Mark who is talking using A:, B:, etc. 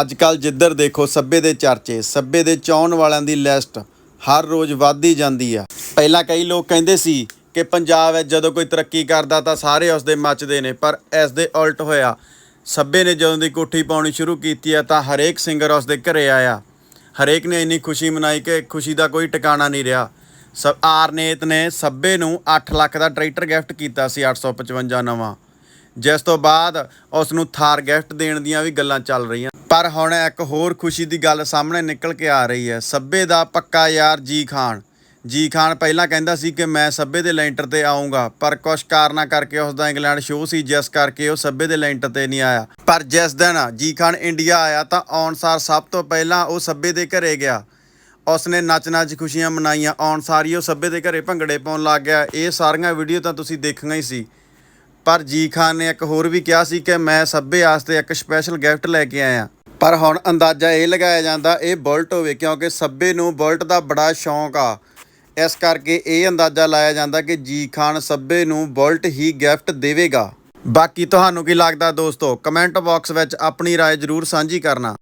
A: ਅੱਜ ਕੱਲ ਜਿੱਧਰ ਦੇਖੋ ਸੱਬੇ ਦੇ ਚਰਚੇ ਸੱਬੇ ਦੇ ਚਾਹਣ ਵਾਲਿਆਂ ਦੀ ਲਿਸਟ ਹਰ ਰੋਜ਼ ਵੱਧਦੀ ਜਾਂਦੀ ਆ। ਪਹਿਲਾਂ ਕਈ ਲੋਕ ਕਹਿੰਦੇ ਸੀ ਕਿ ਪੰਜਾਬ ਵਿੱਚ ਜਦੋਂ ਕੋਈ ਤਰੱਕੀ ਕਰਦਾ ਤਾਂ ਸਾਰੇ ਉਸ ਦੇ ਮੱਚਦੇ ਨੇ, ਪਰ ਇਸ ਦੇ ਉਲਟ ਹੋਇਆ। ਸੱਬੇ ਨੇ ਜਦੋਂ ਦੀ ਕੋਠੀ ਪਾਉਣੀ ਸ਼ੁਰੂ ਕੀਤੀ ਆ ਤਾਂ ਹਰੇਕ ਸਿੰਗਰ ਉਸ ਦੇ ਘਰੇ ਆਇਆ। ਹਰੇਕ ਨੇ ਇੰਨੀ ਖੁਸ਼ੀ ਮਨਾਈ ਕਿ ਖੁਸ਼ੀ ਦਾ ਕੋਈ ਟਿਕਾਣਾ ਨਹੀਂ ਰਿਹਾ। ਸ, ਆਰਨੇਤ ਨੇ ਸੱਬੇ ਨੂੰ 8 ਲੱਖ ਦਾ ਟਰੈਕਟਰ ਗਿਫਟ ਕੀਤਾ ਸੀ 855 ਨਵਾਂ। ਜਿਸ ਤੋਂ ਬਾਅਦ ਉਸ ਨੂੰ ਥਾਰ ਗਿਫਟ ਦੇਣ ਦੀਆਂ ਵੀ ਗੱਲਾਂ ਚੱਲ ਰਹੀਆਂ। ਪਰ ਹੁਣ ਇੱਕ ਹੋਰ ਖੁਸ਼ੀ ਦੀ ਗੱਲ ਸਾਹਮਣੇ ਨਿਕਲ ਕੇ ਆ ਰਹੀ ਹੈ। ਸੱਬੇ ਦਾ ਪੱਕਾ ਯਾਰ ਜੀ ਖਾਨ। ਜੀ ਖਾਨ ਪਹਿਲਾਂ ਕਹਿੰਦਾ ਸੀ ਕਿ ਮੈਂ ਸੱਬੇ ਦੇ ਲੈਂਟਰ ਤੇ ਆਉਂਗਾ ਪਰ ਕੁਝ ਕਾਰਨਾਂ ਕਰਕੇ ਉਸ ਦਾ ਇੰਗਲੈਂਡ ਸ਼ੋਅ ਸੀ, ਜਿਸ ਕਰਕੇ ਉਹ ਸੱਬੇ ਦੇ ਲੈਂਟਰ ਤੇ ਨਹੀਂ ਆਇਆ। ਪਰ ਜਿਸ ਦਿਨ ਜੀ ਖਾਨ ਇੰਡੀਆ ਆਇਆ ਤਾਂ ਆਉਣਸਾਰ ਸਭ ਤੋਂ ਪਹਿਲਾਂ ਉਹ ਸੱਬੇ ਦੇ ਘਰੇ ਗਿਆ। ਉਸਨੇ ਨੱਚ ਨੱਚ ਖੁਸ਼ੀਆਂ ਮਨਾਈਆਂ। ਆਉਣਸਾਰ ਹੀ ਉਹ ਸੱਬੇ ਦੇ ਘਰੇ ਭੰਗੜੇ ਪਾਉਣ ਲੱਗ ਗਿਆ। ਇਹ ਸਾਰੀਆਂ ਵੀਡੀਓ ਤਾਂ ਤੁਸੀਂ ਦੇਖੀਆਂ ਹੀ ਸੀ। ਪਰ ਜੀ ਖਾਨ ਨੇ ਇੱਕ ਹੋਰ ਵੀ ਕਿਹਾ ਸੀ ਕਿ ਮੈਂ ਸੱਬੇ ਵਾਸਤੇ ਇੱਕ ਸਪੈਸ਼ਲ ਗਿਫਟ ਲੈ ਕੇ ਆਇਆ ਪਰ ਹੁਣ ਅੰਦਾਜ਼ਾ ਇਹ ਲਗਾਇਆ ਜਾਂਦਾ ਇਹ ਬੁਲਟ ਹੋਵੇ ਕਿਉਂਕਿ ਸੱਬੇ ਨੂੰ ਬੁਲਟ ਦਾ ਬੜਾ ਸ਼ੌਂਕ ਆ ਇਸ ਕਰਕੇ ਇਹ ਅੰਦਾਜ਼ਾ ਲਾਇਆ ਜਾਂਦਾ ਕਿ ਜੀ ਖਾਨ ਸੱਬੇ ਨੂੰ ਬੁਲਟ ਹੀ ਗਿਫਟ ਦੇਵੇਗਾ ਬਾਕੀ ਤੁਹਾਨੂੰ ਕੀ ਲੱਗਦਾ ਦੋਸਤੋ ਕਮੈਂਟ ਬਾਕਸ ਵਿੱਚ ਆਪਣੀ رائے ਜ਼ਰੂਰ ਸਾਂਝੀ ਕਰਨਾ